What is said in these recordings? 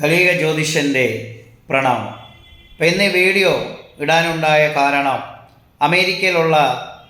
കലിക ജ്യോതിഷന്റെ പ്രണാമം അപ്പം ഇന്ന് വീഡിയോ ഇടാനുണ്ടായ കാരണം അമേരിക്കയിലുള്ള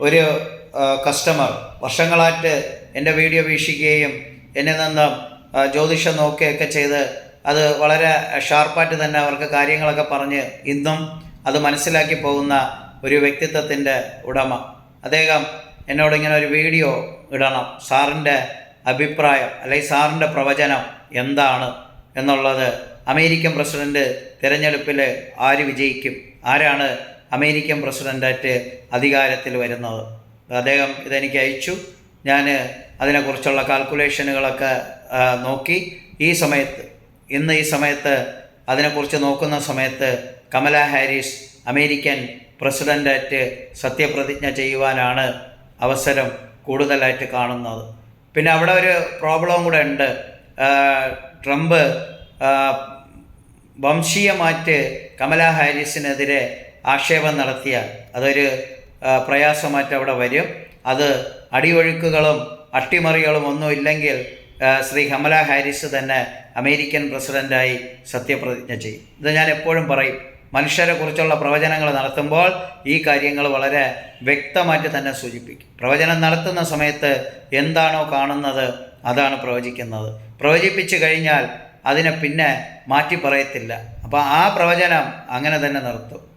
ഒരു കസ്റ്റമർ വർഷങ്ങളായിട്ട് എന്റെ വീഡിയോ വീക്ഷിക്കുകയും എന്നെ നിന്ന് ജ്യോതിഷം നോക്കുകയൊക്കെ ചെയ്ത് അത് വളരെ ഷാർപ്പായിട്ട് തന്നെ അവർക്ക് കാര്യങ്ങളൊക്കെ പറഞ്ഞ് ഇന്നും അത് മനസ്സിലാക്കി പോകുന്ന ഒരു വ്യക്തിത്വത്തിന്റെ ഉടമ. അദ്ദേഹം എന്നോട് ഇങ്ങനെ ഒരു വീഡിയോ ഇടണം. സാറിന്റെ അഭിപ്രായം അല്ലെങ്കിൽ സാറിന്റെ പ്രവചനം എന്താണ്? എന്നുള്ളത് അമേരിക്കൻ പ്രസിഡന്റ് തിരഞ്ഞെടുപ്പിൽ ആര് വിജയിക്കും? ആരാണ് അമേരിക്കൻ പ്രസിഡന്റായിട്ട് അധികാരത്തിൽ വരുന്നത്? അദ്ദേഹം ഇതെനിക്ക് അയച്ചു. ഞാൻ അതിനെക്കുറിച്ചുള്ള കാൽക്കുലേഷനുകളൊക്കെ നോക്കി. ഈ സമയത്ത് ഇന്ന് ഈ സമയത്ത് അതിനെക്കുറിച്ച് നോക്കുന്ന സമയത്ത് കമല ഹാരിസ് അമേരിക്കൻ പ്രസിഡന്റായിട്ട് സത്യപ്രതിജ്ഞ ചെയ്യുവാനാണ് അവസരം കൂടുതലായിട്ട് കാണുന്നത്. പിന്നെ അവിടെ ഒരു പ്രോബ്ലം കൂടെ ഉണ്ട്. ട്രംപ് വംശീയമായിട്ട് കമല ഹാരിസിനെതിരെ ആക്ഷേപം നടത്തിയാൽ അതൊരു പ്രയാസമായിട്ട് അവിടെ വരും. അത് അടിയൊഴുക്കുകളും അട്ടിമറികളും ഒന്നും ഇല്ലെങ്കിൽ ആ, ശ്രീ കമല ഹാരിസ് തന്നെ അമേരിക്കൻ പ്രസിഡന്റായി സത്യപ്രതിജ്ഞ ചെയ്യും. ഇത് ഞാൻ എപ്പോഴും പറയും. മനുഷ്യരെ കുറിച്ചുള്ള പ്രവചനങ്ങൾ നടത്തുമ്പോൾ ഈ കാര്യങ്ങൾ വളരെ വ്യക്തമായിട്ട് തന്നെ സൂചിപ്പിക്കും. പ്രവചനം നടത്തുന്ന സമയത്ത് എന്താണോ കാണുന്നത് അതാണ് പ്രവചിക്കുന്നത്. പ്രവചിപ്പിച്ചു കഴിഞ്ഞാൽ അതിനെ പിന്നെ മാറ്റി പറയത്തില്ല. അപ്പോൾ ആ പ്രവചനം അങ്ങനെ തന്നെ നിർത്തും.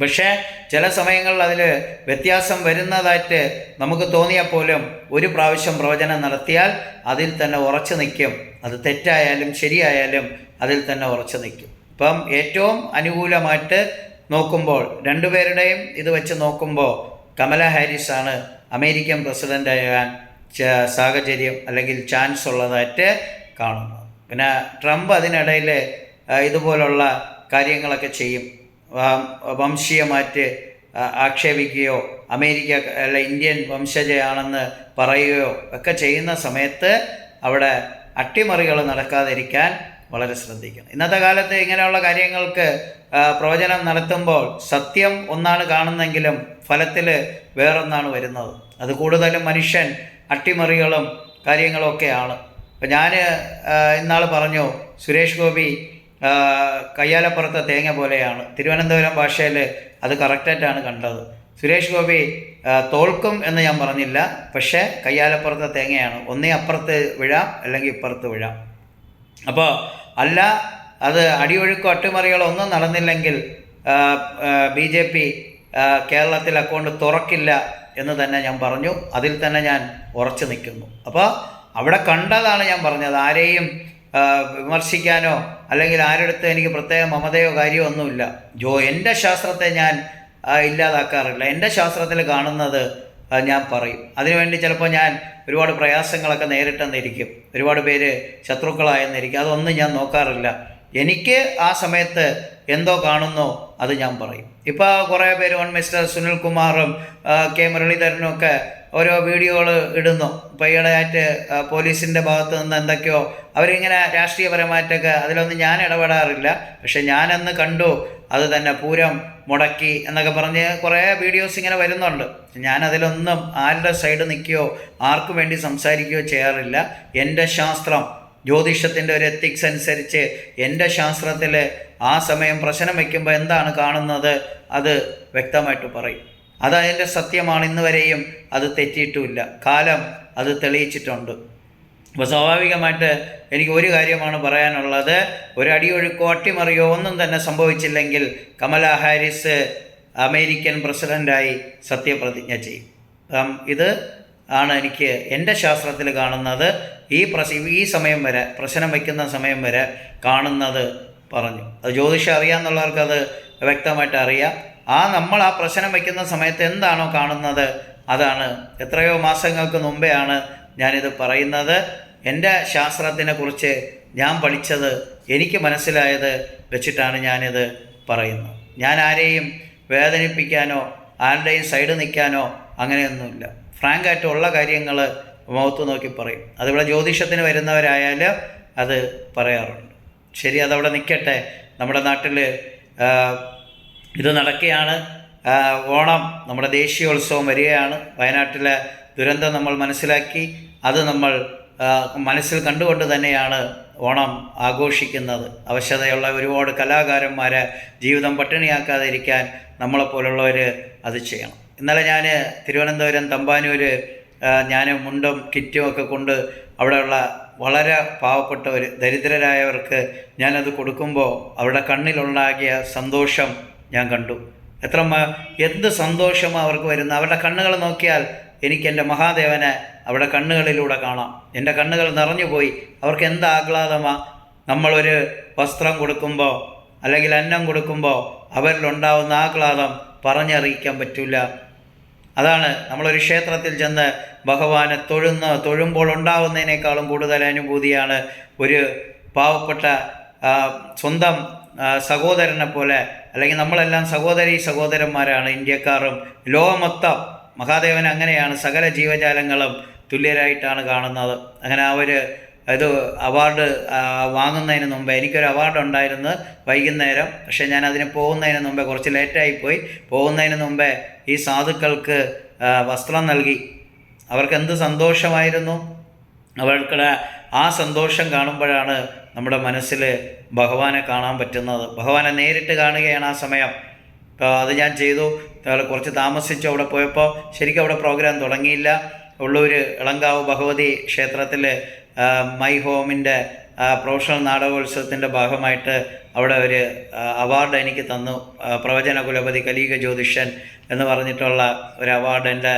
പക്ഷേ ചില സമയങ്ങളിൽ അതിൽ വ്യത്യാസം വരുന്നതായിട്ട് നമുക്ക് തോന്നിയാൽ പോലും ഒരു പ്രാവശ്യം പ്രവചനം നടത്തിയാൽ അതിൽ തന്നെ ഉറച്ചു നിൽക്കും. അത് തെറ്റായാലും ശരിയായാലും അതിൽ തന്നെ ഉറച്ചു നിൽക്കും. ഇപ്പം ഏറ്റവും അനുകൂലമായിട്ട് നോക്കുമ്പോൾ രണ്ടുപേരുടെയും ഇത് വെച്ച് നോക്കുമ്പോൾ കമല ഹാരിസാണ് അമേരിക്കൻ പ്രസിഡന്റ് ആകാൻ ച- സാഹചര്യം അല്ലെങ്കിൽ ചാൻസ് ഉള്ളതായിട്ട് കാണുന്നു. പിന്നെ ട്രംപ് അതിനിടയിൽ ഇതുപോലുള്ള കാര്യങ്ങളൊക്കെ ചെയ്യും. വംശീയമായിട്ട് ആക്ഷേപിക്കുകയോ അമേരിക്ക അല്ല ഇന്ത്യൻ വംശജയാണെന്ന് പറയുകയോ ഒക്കെ ചെയ്യുന്ന സമയത്ത് അവിടെ അട്ടിമറികൾ നടക്കാതിരിക്കാൻ വളരെ ശ്രദ്ധിക്കണം. ഇന്നത്തെ കാലത്ത് ഇങ്ങനെയുള്ള കാര്യങ്ങൾക്ക് പ്രവചനം നടത്തുമ്പോൾ സത്യം ഒന്നാണ് കാണുന്നെങ്കിലും ഫലത്തിൽ വേറൊന്നാണ് വരുന്നത്. അത് കൂടുതലും മനുഷ്യൻ അട്ടിമറികളും കാര്യങ്ങളൊക്കെയാണ്. അപ്പം ഞാൻ ഇന്നാൾ പറഞ്ഞു സുരേഷ് ഗോപി കയ്യാലപ്പുറത്ത് തേങ്ങ പോലെയാണ്. തിരുവനന്തപുരം ഭാഷയിൽ അത് കറക്റ്റായിട്ടാണ് കണ്ടത്. സുരേഷ് ഗോപി തോൽക്കും എന്ന് ഞാൻ പറഞ്ഞില്ല. പക്ഷേ കയ്യാലപ്പുറത്തെ തേങ്ങയാണ്. ഒന്നേ അപ്പുറത്ത് വിഴാം അല്ലെങ്കിൽ ഇപ്പുറത്ത് വിഴാം. അപ്പോൾ അല്ല അത് അടിയൊഴുക്കോ അട്ടിമറികളോ ഒന്നും നടന്നില്ലെങ്കിൽ ബി ജെ പി കേരളത്തിൽ അക്കൗണ്ട് തുറക്കില്ല എന്ന് തന്നെ ഞാൻ പറഞ്ഞു. അതിൽ തന്നെ ഞാൻ ഉറച്ചു നിൽക്കുന്നു. അപ്പോൾ അവിടെ കണ്ടതാണ് ഞാൻ പറഞ്ഞത്. ആരെയും വിമർശിക്കാനോ അല്ലെങ്കിൽ ആരെടുത്ത് എനിക്ക് പ്രത്യേക മമതയോ കാര്യമോ ഒന്നുമില്ല. ജോ എന്റെ ശാസ്ത്രത്തെ ഞാൻ ഇല്ലാതാക്കാറില്ല. എന്റെ ശാസ്ത്രത്തിൽ കാണുന്നത് ഞാൻ പറയും. അതിനുവേണ്ടി ചിലപ്പോൾ ഞാൻ ഒരുപാട് പ്രയാസങ്ങളൊക്കെ നേരിട്ടെന്നിരിക്കും. ഒരുപാട് പേര് ശത്രുക്കളായെന്നിരിക്കും. അതൊന്നും ഞാൻ നോക്കാറില്ല. എനിക്ക് ആ സമയത്ത് എന്തോ കാണുന്നോ അത് ഞാൻ പറയും. ഇപ്പോൾ കുറേ പേര് വൺ മിസ്റ്റർ സുനിൽ കുമാറും ആ, കെ മുരളീധരനും ഒക്കെ ഓരോ വീഡിയോകൾ ഇടുന്നു. ഇപ്പോൾ ഈയിടെയായിട്ട് പോലീസിന്റെ ഭാഗത്ത് നിന്ന് എന്തൊക്കെയോ അവരിങ്ങനെ രാഷ്ട്രീയപരമായിട്ടൊക്കെ അതിലൊന്നും ഞാൻ ഇടപെടാറില്ല. പക്ഷെ ഞാനന്ന് കണ്ടു അത് തന്നെ പൂരം മുടക്കി എന്നൊക്കെ പറഞ്ഞ് കുറേ വീഡിയോസ് ഇങ്ങനെ വരുന്നുണ്ട്. ഞാനതിലൊന്നും ആരുടെ സൈഡ് നിൽക്കുകയോ ആർക്കു വേണ്ടി സംസാരിക്കുകയോ ചെയ്യാറില്ല. എന്റെ ശാസ്ത്രം ജ്യോതിഷത്തിന്റെ ഒരു എത്തിക്സ് അനുസരിച്ച് എന്റെ ശാസ്ത്രത്തിൽ ആ സമയം പ്രശ്നം വയ്ക്കുമ്പോൾ എന്താണ് കാണുന്നത് അത് വ്യക്തമായിട്ട് പറയും. അത് അതിന്റെ സത്യമാണ് ഇന്ന് വരെയും അത് തെറ്റിയിട്ടുമില്ല. കാലം അത് തെളിയിച്ചിട്ടുണ്ട്. അപ്പോൾ സ്വാഭാവികമായിട്ട് എനിക്ക് ഒരു കാര്യമാണ് പറയാനുള്ളത്. ഒരടിയൊഴുക്കോ അട്ടിമറിയോ ഒന്നും തന്നെ സംഭവിച്ചില്ലെങ്കിൽ കമല ഹാരിസ് അമേരിക്കൻ പ്രസിഡന്റായി സത്യപ്രതിജ്ഞ ചെയ്യും. ഇത് ആണ് എനിക്ക് എന്റെ ശാസ്ത്രത്തിൽ കാണുന്നത്. ഈ പ്രശ് ഈ സമയം വരെ പ്രശ്നം വയ്ക്കുന്ന സമയം വരെ കാണുന്നത് പറഞ്ഞു. അത് ജ്യോതിഷം അറിയാമെന്നുള്ളവർക്ക് അത് വ്യക്തമായിട്ട് അറിയാം. ആ നമ്മൾ ആ പ്രശ്നം വയ്ക്കുന്ന സമയത്ത് എന്താണോ കാണുന്നത് അതാണ്. എത്രയോ മാസങ്ങൾക്ക് മുമ്പേ ആണ് ഞാനിത് പറയുന്നത്. എന്റെ ശാസ്ത്രത്തിനെ കുറിച്ച് ഞാൻ പഠിച്ചത് എനിക്ക് മനസ്സിലായത് വെച്ചിട്ടാണ് ഞാനിത് പറയുന്നത്. ഞാൻ ആരെയും വേദനിപ്പിക്കാനോ ആരുടെയും സൈഡ് നിൽക്കാനോ അങ്ങനെയൊന്നുമില്ല. ഫ്രാങ്കായിട്ട് ഉള്ള കാര്യങ്ങൾ മുഖത്ത് നോക്കി പറയും. അതിവിടെ ജ്യോതിഷത്തിന് വരുന്നവരായാലും അത് പറയാറുണ്ട്. ശരി അതവിടെ നിൽക്കട്ടെ നമ്മുടെ നാട്ടിൽ ഇത് നടക്കുകയാണ്. ഓണം നമ്മുടെ ദേശീയോത്സവം വരികയാണ്. വയനാട്ടിലെ ദുരന്തം നമ്മൾ മനസ്സിലാക്കി. അത് നമ്മൾ മനസ്സിൽ കണ്ടുകൊണ്ട് തന്നെയാണ് ഓണം ആഘോഷിക്കുന്നത്. അവശതയുള്ള ഒരുപാട് കലാകാരന്മാരെ ജീവിതം പട്ടിണിയാക്കാതിരിക്കാൻ നമ്മളെപ്പോലുള്ളവർ അത് ചെയ്യണം. ഇന്നലെ ഞാൻ തിരുവനന്തപുരം തമ്പാനൂർ ഞാൻ മുണ്ടും കിറ്റും ഒക്കെ കൊണ്ട് അവിടെയുള്ള വളരെ പാവപ്പെട്ടവർ ദരിദ്രരായവർക്ക് ഞാനത് കൊടുക്കുമ്പോൾ അവരുടെ കണ്ണിലുണ്ടാകിയ സന്തോഷം ഞാൻ കണ്ടു. എത്ര എന്ത് സന്തോഷം അവർക്ക് വരുന്നു അവരുടെ കണ്ണുകൾ നോക്കിയാൽ എനിക്ക് എന്റെ മഹാദേവനെ അവരുടെ കണ്ണുകളിലൂടെ കാണാം. എന്റെ കണ്ണുകൾ നിറഞ്ഞുപോയി അവർക്ക് എന്ത് ആഹ്ലാദമാണ് നമ്മളൊരു വസ്ത്രം കൊടുക്കുമ്പോൾ അല്ലെങ്കിൽ അന്നം കൊടുക്കുമ്പോൾ അവരിലുണ്ടാവുന്ന ആഹ്ലാദം പറഞ്ഞറിയിക്കാൻ പറ്റില്ല അതാണ് നമ്മളൊരു ക്ഷേത്രത്തിൽ ചെന്ന് ഭഗവാനെ തൊഴുന്ന തൊഴുമ്പോൾ ഉണ്ടാവുന്നതിനേക്കാളും കൂടുതൽ അനുഭൂതിയാണ് ഒരു പാവപ്പെട്ട സ്വന്തം സഹോദരനെ പോലെ അല്ലെങ്കിൽ നമ്മളെല്ലാം സഹോദരി സഹോദരന്മാരാണ് ഇന്ത്യക്കാരും ലോകമൊത്തം മഹാദേവൻ അങ്ങനെയാണ് സകല ജീവജാലങ്ങളും തുല്യരായിട്ടാണ് കാണുന്നത്. അങ്ങനെ അവർ ഇത് അവാർഡ് വാങ്ങുന്നതിന് മുമ്പേ എനിക്കൊരു അവാർഡ് ഉണ്ടായിരുന്നു വൈകുന്നേരം. പക്ഷേ ഞാൻ അതിന് പോകുന്നതിന് മുമ്പേ കുറച്ച് ലേറ്റായി പോയി. പോകുന്നതിന് മുമ്പേ ഈ സാധുക്കൾക്ക് വസ്ത്രം നൽകി. അവർക്ക് എന്ത് സന്തോഷമായിരുന്നു? അവർക്ക് ആ സന്തോഷം കാണുമ്പോഴാണ് നമ്മുടെ മനസ്സിൽ ഭഗവാനെ കാണാൻ പറ്റുന്നത്. ഭഗവാനെ നേരിട്ട് കാണുകയാണ് ആ സമയം. അത് ഞാൻ ചെയ്തു. കുറച്ച് താമസിച്ചു അവിടെ പോയപ്പോൾ ശരിക്കും അവിടെ പ്രോഗ്രാം തുടങ്ങിയില്ല. ഉള്ളൂർ ഇളങ്കാവ് ഭഗവതി ക്ഷേത്രത്തിൽ മൈ ഹോമിന്റെ പ്രൊഫഷണൽ നാടകോത്സവത്തിന്റെ ഭാഗമായിട്ട് അവിടെ ഒരു അവാർഡ് എനിക്ക് തന്നു. പ്രവചന കുലപതി കലീക ജ്യോതിഷൻ എന്ന് പറഞ്ഞിട്ടുള്ള ഒരു അവാർഡ് എന്റെ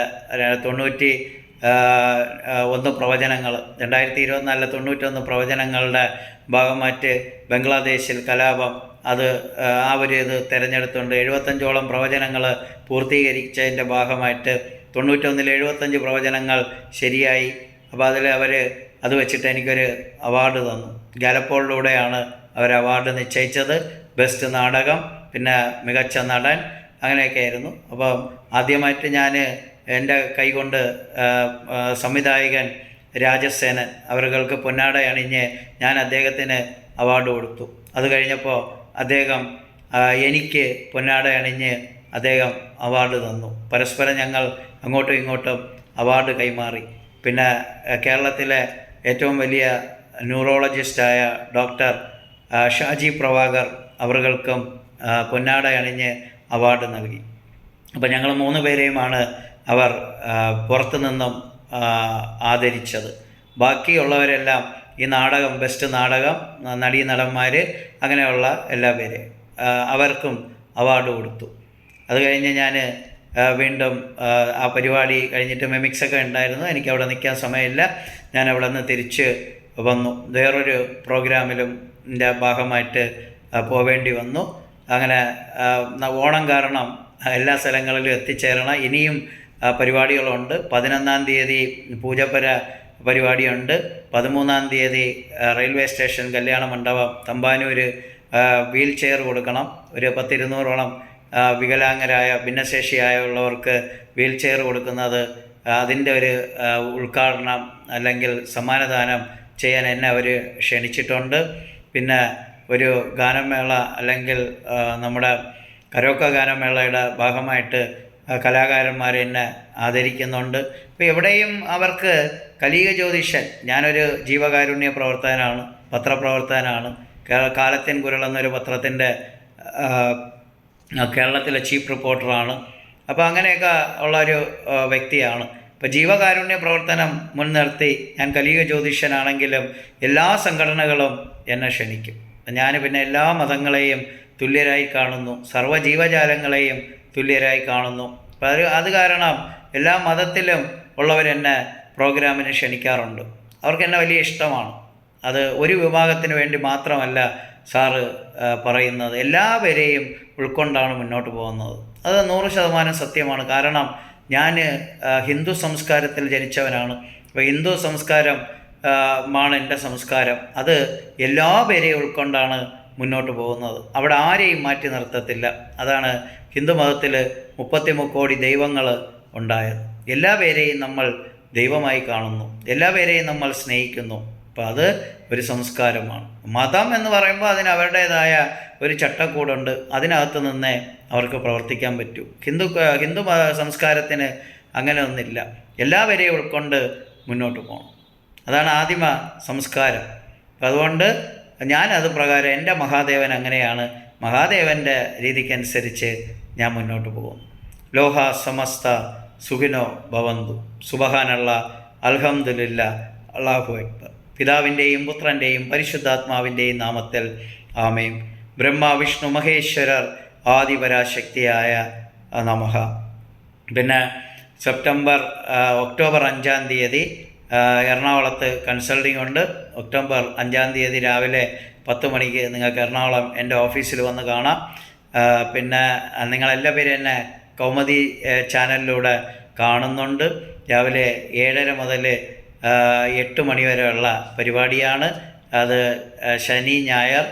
തൊണ്ണൂറ്റി ഒന്ന് പ്രവചനങ്ങൾ രണ്ടായിരത്തി ഇരുപത്തിനാലിലെ തൊണ്ണൂറ്റൊന്ന് പ്രവചനങ്ങളുടെ ഭാഗമായിട്ട് ബംഗ്ലാദേശിൽ കലാപം അത് ആ ഒരു ഇത് തിരഞ്ഞെടുത്തുണ്ട് എഴുപത്തഞ്ചോളം പ്രവചനങ്ങൾ പൂർത്തീകരിച്ചതിന്റെ ഭാഗമായിട്ട് തൊണ്ണൂറ്റൊന്നിൽ എഴുപത്തഞ്ച് പ്രവചനങ്ങൾ ശരിയായി. അപ്പോൾ അതിൽ അവർ അത് വെച്ചിട്ട് എനിക്കൊരു അവാർഡ് തന്നു. ഗാലപ്പോളിലൂടെയാണ് അവർ അവാർഡ് നിശ്ചയിച്ചത്. ബെസ്റ്റ് നാടകം പിന്നെ മികച്ച നടൻ അങ്ങനെയൊക്കെ ആയിരുന്നു അപ്പം ആദ്യമായിട്ട് ഞാൻ എന്റെ കൈകൊണ്ട് സംവിധായകൻ രാജസേനൻ അവർക്ക് പൊന്നാട അണിഞ്ഞ് ഞാൻ അദ്ദേഹത്തിന് അവാർഡ് കൊടുത്തു. അത് കഴിഞ്ഞപ്പോൾ അദ്ദേഹം എനിക്ക് പൊന്നാട അണിഞ്ഞ് അദ്ദേഹം അവാർഡ് തന്നു. പരസ്പരം ഞങ്ങൾ അങ്ങോട്ടും ഇങ്ങോട്ടും അവാർഡ് കൈമാറി. പിന്നെ കേരളത്തിലെ ഏറ്റവും വലിയ ന്യൂറോളജിസ്റ്റായ ഡോക്ടർ ഷാജി പ്രഭാകർ അവർകൾക്കും പൊന്നാട അണിഞ്ഞ് അവാർഡ് നൽകി. അപ്പോൾ ഞങ്ങൾ മൂന്ന് പേരെയുമാണ് അവർ പുറത്തു നിന്നും ആദരിച്ചത്. ബാക്കിയുള്ളവരെല്ലാം ഈ നാടകം ബെസ്റ്റ് നാടകം നടീ നടന്മാർ അങ്ങനെയുള്ള എല്ലാ പേരെയും അവർക്കും അവാർഡ് കൊടുത്തു. അത് കഴിഞ്ഞ് ഞാൻ വീണ്ടും ആ, പരിപാടി കഴിഞ്ഞിട്ട് മെമിക്സൊക്കെ ഉണ്ടായിരുന്നു. എനിക്ക് അവിടെ നിൽക്കാൻ സമയമില്ല. ഞാൻ അവിടെ നിന്ന് തിരിച്ച് വന്നു. വേറൊരു പ്രോഗ്രാമിലും ഭാഗമായിട്ട് പോവേണ്ടി വന്നു. അങ്ങനെ ഓണം കാരണം എല്ലാ സ്ഥലങ്ങളിലും എത്തിച്ചേരണം. ഇനിയും പരിപാടികളുണ്ട്. പതിനൊന്നാം തീയതി പൂജപ്പര പരിപാടിയുണ്ട്. പതിമൂന്നാം തീയതി റെയിൽവേ സ്റ്റേഷൻ കല്യാണ മണ്ഡപം തമ്പാനൂർ വീൽ ചെയർ കൊടുക്കണം. ഒരു പത്തിരുന്നൂറോളം വികലാംഗരായ ഭിന്നശേഷിയായുള്ളവർക്ക് വീൽ ചെയർ കൊടുക്കുന്നത് അതിന്റെ ഒരു ഉദ്ഘാടനം അല്ലെങ്കിൽ സമ്മാനദാനം ചെയ്യാൻ എന്നെ അവർ ക്ഷണിച്ചിട്ടുണ്ട്. പിന്നെ ഒരു ഗാനമേള അല്ലെങ്കിൽ നമ്മുടെ കരോക്ക ഗാനമേളയുടെ ഭാഗമായിട്ട് കലാകാരന്മാർ എന്നെ ആദരിക്കുന്നുണ്ട്. ഇപ്പോൾ എവിടെയും അവർക്ക് കലീക ജ്യോതിഷൻ ഞാനൊരു ജീവകാരുണ്യ പ്രവർത്തകനാണ് പത്രപ്രവർത്തകനാണ്. കാലത്തിൻ കുരൽ എന്നൊരു പത്രത്തിന്റെ കേരളത്തിലെ ചീഫ് റിപ്പോർട്ടറാണ്. അപ്പോൾ അങ്ങനെയൊക്കെ ഉള്ളൊരു ഒരു വ്യക്തിയാണ്. ഇപ്പോൾ ജീവകാരുണ്യ പ്രവർത്തനം മുൻനിർത്തി ഞാൻ കലിക ജ്യോതിഷനാണെങ്കിലും എല്ലാ സംഘടനകളും എന്നെ ക്ഷണിക്കും. ഞാൻ പിന്നെ എല്ലാ മതങ്ങളെയും തുല്യരായി കാണുന്നു. സർവ ജീവജാലങ്ങളെയും തുല്യരായി കാണുന്നു. അപ്പോൾ അത് കാരണം എല്ലാ മതത്തിലും ഉള്ളവരെന്നെ പ്രോഗ്രാമിന് ക്ഷണിക്കാറുണ്ട്. അവർക്ക് എന്നെ വലിയ ഇഷ്ടമാണ്. അത് ഒരു വിഭാഗത്തിന് വേണ്ടി മാത്രമല്ല സാറ് പറയുന്നത്. എല്ലാവരെയും ഉൾക്കൊണ്ടാണ് മുന്നോട്ട് പോകുന്നത്. അത് നൂറ് ശതമാനം സത്യമാണ്. കാരണം ഞാൻ ഹിന്ദു സംസ്കാരത്തിൽ ജനിച്ചവനാണ്. അപ്പോൾ ഹിന്ദു സംസ്കാരം മാണ് എന്റെ സംസ്കാരം. അത് എല്ലാ പേരെയും ഉൾക്കൊണ്ടാണ് മുന്നോട്ട് പോകുന്നത്. അവിടെ ആരെയും മാറ്റി നിർത്തത്തില്ല. അതാണ് ഹിന്ദു മതത്തിൽ മുപ്പത്തി മുക്കോടി ദൈവങ്ങൾ ഉണ്ടായത്. എല്ലാ പേരെയും നമ്മൾ ദൈവമായി കാണുന്നു. എല്ലാ പേരെയും നമ്മൾ സ്നേഹിക്കുന്നു. അപ്പോൾ അത് ഒരു സംസ്കാരമാണ്. മതം എന്ന് പറയുമ്പോൾ അതിന് അവരുടേതായ ഒരു ചട്ടക്കൂടുണ്ട്. അതിനകത്ത് നിന്നേ അവർക്ക് പ്രവർത്തിക്കാൻ പറ്റൂ. ഹിന്ദു ഹിന്ദു സംസ്കാരത്തിന് അങ്ങനെ ഒന്നില്ല. എല്ലാവരെയും ഉൾക്കൊണ്ട് മുന്നോട്ട് പോകണം. അതാണ് ആദിമ സംസ്കാരം. അതുകൊണ്ട് ഞാൻ അത് പ്രകാരം എന്റെ മഹാദേവൻ അങ്ങനെയാണ്. മഹാദേവന്റെ രീതിക്കനുസരിച്ച് ഞാൻ മുന്നോട്ട് പോകും ലോഹ സമസ്ത സുഖിനോ ഭവന്തു. സുബഹാനുള്ള അൽഹംദുലില്ല അള്ളാഹു അക്ബർ. പിതാവിന്റെയും പുത്രന്റെയും പരിശുദ്ധാത്മാവിന്റെയും നാമത്തിൽ ആമയും ബ്രഹ്മ വിഷ്ണു മഹേശ്വരർ ആദിപരാശക്തിയായ നമഹ. പിന്നെ സെപ്റ്റംബർ ഒക്ടോബർ അഞ്ചാം തീയതി എറണാകുളത്ത് കൺസൾട്ടിംഗ് ഉണ്ട്. ഒക്ടോബർ അഞ്ചാം തീയതി രാവിലെ പത്ത് മണിക്ക് നിങ്ങൾക്ക് എറണാകുളം എന്റെ ഓഫീസിൽ വന്ന് കാണാം. പിന്നെ നിങ്ങളെല്ലാ പേരും എന്നെ കൗമുദി ചാനലിലൂടെ കാണുന്നുണ്ട്. രാവിലെ ഏഴര മുതൽ എട്ട് മണിവരെയുള്ള പരിപാടിയാണ്. അത് ശനി ഞായർ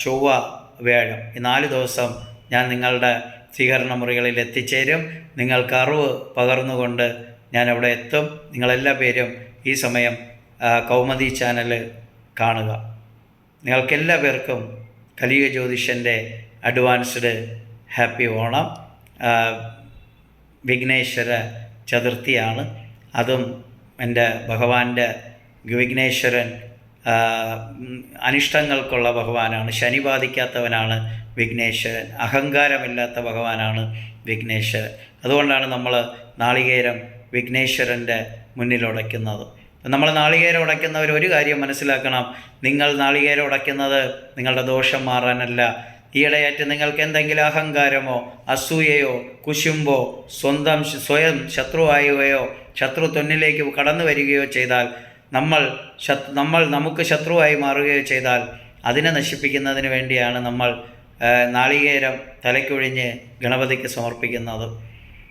ചൊവ്വ വ്യാഴം. ഈ നാല് ദിവസം ഞാൻ നിങ്ങളുടെ സ്വീകരണ മുറികളിൽ എത്തിച്ചേരും. നിങ്ങൾക്ക് അറിവ് പകർന്നുകൊണ്ട് ഞാൻ അവിടെ എത്തും. നിങ്ങളെല്ലാ പേരും ഈ സമയം കൗമദി ചാനൽ കാണുക. നിങ്ങൾക്കെല്ലാ പേർക്കും കലിയുഗ ജ്യോതിഷന്റെ അഡ്വാൻസ്ഡ് ഹാപ്പി ഓണം. വിഘ്നേശ്വര ചതുർത്ഥിയാണ്. അതും എന്റെ ഭഗവാന്റെ വിഘ്നേശ്വരൻ അനിഷ്ടങ്ങൾക്കുള്ള ഭഗവാനാണ് ശനി ബാധിക്കാത്തവനാണ് വിഘ്നേശ്വരൻ അഹങ്കാരമില്ലാത്ത ഭഗവാനാണ് വിഘ്നേശ്വരൻ. അതുകൊണ്ടാണ് നമ്മൾ നാളികേരം വിഘ്നേശ്വരന്റെ മുന്നിൽ ഉടയ്ക്കുന്നത്. നമ്മൾ നാളികേരം ഉടയ്ക്കുന്നവർ ഒരു കാര്യം മനസ്സിലാക്കണം. നിങ്ങൾ നാളികേരം ഉടയ്ക്കുന്നത് നിങ്ങളുടെ ദോഷം മാറാനല്ല. ഈയിടെയായിട്ട് നിങ്ങൾക്ക് എന്തെങ്കിലും അഹങ്കാരമോ അസൂയയോ കുശുമ്പോ സ്വന്തം സ്വയം ശത്രുവായുകയോ ശത്രു തൊന്നിലേക്ക് കടന്നു വരികയോ ചെയ്താൽ നമ്മൾ നമ്മൾ നമുക്ക് ശത്രുവായി മാറുകയോ ചെയ്താൽ അതിനെ നശിപ്പിക്കുന്നതിന് വേണ്ടിയാണ് നമ്മൾ നാളികേരം തലയ്ക്കൊഴിഞ്ഞ് ഗണപതിക്ക് സമർപ്പിക്കുന്നത്.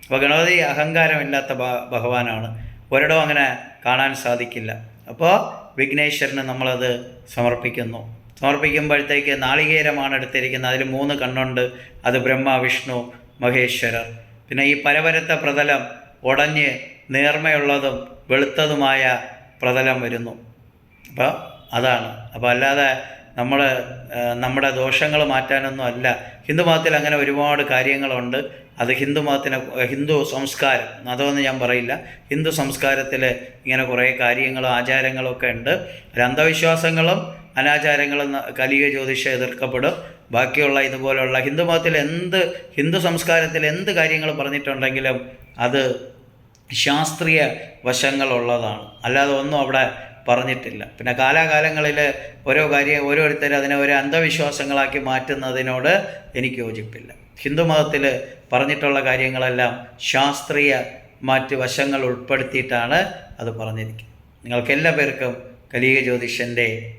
അപ്പോൾ ഗണപതി അഹങ്കാരമില്ലാത്ത ഭഗവാനാണ്. ഒരിടം അങ്ങനെ കാണാൻ സാധിക്കില്ല. അപ്പോൾ വിഘ്നേശ്വരന് നമ്മളത് സമർപ്പിക്കുന്നു. സമർപ്പിക്കുമ്പോഴത്തേക്ക് നാളികേരമാണ് എടുത്തിരിക്കുന്നത്. അതിൽ മൂന്ന് കണ്ണുണ്ട്. അത് ബ്രഹ്മ വിഷ്ണു മഹേശ്വരർ. പിന്നെ ഈ പരവരത്തെ പ്രതലം ഉടഞ്ഞ് നേർമയുള്ളതും വെളുത്തതുമായ പ്രതലം വരുന്നു. അപ്പോൾ അതാണ്. അപ്പോൾ അല്ലാതെ നമ്മൾ നമ്മുടെ ദോഷങ്ങൾ മാറ്റാനൊന്നും അല്ല. ഹിന്ദുമതത്തിൽ അങ്ങനെ ഒരുപാട് കാര്യങ്ങളുണ്ട്. അത് ഹിന്ദുമതത്തിന് ഹിന്ദു സംസ്കാരം അതൊന്നും ഞാൻ പറയില്ല. ഹിന്ദു സംസ്കാരത്തിൽ ഇങ്ങനെ കുറേ കാര്യങ്ങളും ആചാരങ്ങളും ഒക്കെ ഉണ്ട്. അന്ധവിശ്വാസങ്ങളും അനാചാരങ്ങളും കലിക ജ്യോതിഷം എതിർക്കപ്പെടും. ബാക്കിയുള്ള ഇതുപോലുള്ള ഹിന്ദുമതത്തിൽ എന്ത് ഹിന്ദു സംസ്കാരത്തിൽ എന്ത് കാര്യങ്ങൾ പറഞ്ഞിട്ടുണ്ടെങ്കിലും അത് ശാസ്ത്രീയ വശങ്ങളുള്ളതാണ്. അല്ലാതെ ഒന്നും അവിടെ പറഞ്ഞിട്ടില്ല. പിന്നെ കാലാകാലങ്ങളിൽ ഓരോ കാര്യം ഓരോരുത്തർ അതിനെ ഒരു അന്ധവിശ്വാസങ്ങളാക്കി മാറ്റുന്നതിനോട് എനിക്ക് യോജിപ്പില്ല. ഹിന്ദു മതത്തിൽ പറഞ്ഞിട്ടുള്ള കാര്യങ്ങളെല്ലാം ശാസ്ത്രീയ മറ്റ് വശങ്ങൾ ഉൾപ്പെടുത്തിയിട്ടാണ് അത് പറഞ്ഞിരിക്കുന്നത്. നിങ്ങൾക്ക് എല്ലാ പേർക്കും കലിക ജ്യോതിഷന്റെ